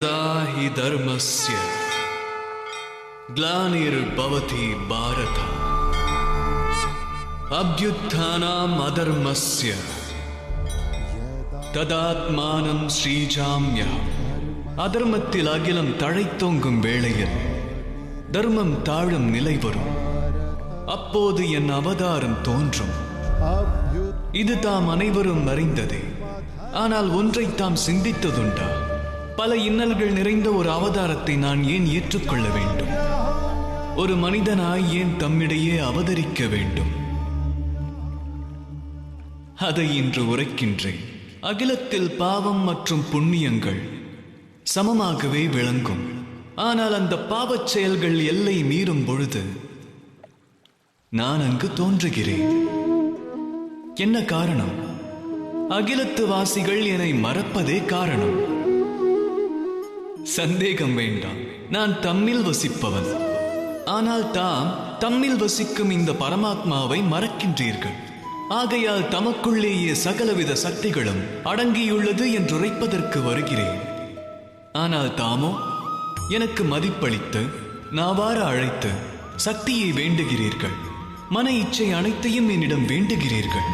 हि धर्मस्य ग्लानिर्भवति भारत अभ्युत्थानाम् अधर्मस्य ததாத்மானம் ஸ்ரீஜாம்யா அதர்மத்தில் அகிலம் தழைத்தோங்கும் வேளையில் தர்மம் தாழும் நிலை வரும் அப்போது என் அவதாரம் தோன்றும் இது தாம் அனைவரும் அறிந்ததே ஆனால் ஒன்றை தாம் சிந்தித்ததுண்டா பல இன்னல்கள் நிறைந்த ஒரு அவதாரத்தை நான் ஏன் ஏற்றுக்கொள்ள வேண்டும்? ஒரு மனிதனாய் ஏன் தம்மிடையே அவதரிக்க வேண்டும்? அதை இன்று உரைக்கின்றேன். அகிலத்தில் பாவம் மற்றும் புண்ணியங்கள் சமமாகவே விளங்கும். ஆனால் அந்த பாவச் செயல்கள் எல்லை மீறும் பொழுது நான் அங்கு தோன்றுகிறேன். என்ன காரணம்? அகிலத்து வாசிகள் என்னை மறப்பதே காரணம். சந்தேகம் வேண்டாம். நான் தம்மில் வசிப்பவன். ஆனால் தாம் தம்மில் வசிக்கும் இந்த பரமாத்மாவை மறக்கின்றீர்கள். ஆகையால் தமக்குள்ளேயே சகலவித சக்திகளும் அடங்கியுள்ளது என்றுரைப்பதற்கு வருகிறேன். ஆனால் தாமோ எனக்கு மதிப்பளித்து நாவார அழைத்து சக்தியை வேண்டுகிறீர்கள். மன இச்சை அனைத்தையும் என்னிடம் வேண்டுகிறீர்கள்.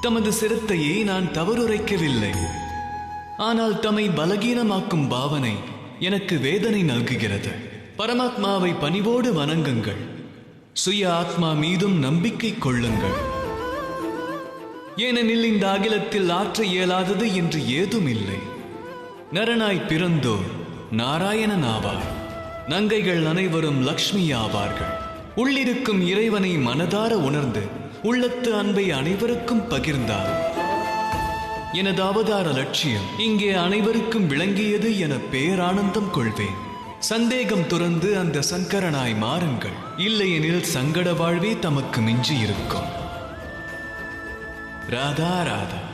தமது சிரத்தையை நான் தவறுரைக்கவில்லை. ஆனால் தம்மை பலகீனமாக்கும் பாவனை எனக்கு வேதனை நல்குகிறது. பரமாத்மாவை பணிவோடு வணங்குங்கள். சுய ஆத்மா மீதும் நம்பிக்கை கொள்ளுங்கள். ஏனெனில் இந்த அகிலத்தில் ஆற்ற இயலாதது என்று ஏதும் இல்லை நரனாய் பிறந்தோர் நாராயணன் ஆவார் நங்கைகள் அனைவரும் லக்ஷ்மி ஆவார்கள். உள்ளிருக்கும் இறைவனை மனதார உணர்ந்து உள்ளத்து அன்பை அனைவருக்கும் பகிர்ந்தார். எனது அவதார லட்சியம் இங்கே அனைவருக்கும் விளங்கியது என பேரானந்தம் கொள்வேன். சந்தேகம் துறந்து அந்த சங்கரனாய் மாறுங்கள். இல்லையெனில் சங்கட வாழ்வே தமக்கு மிஞ்சி இருக்கும் ராதா ராதா.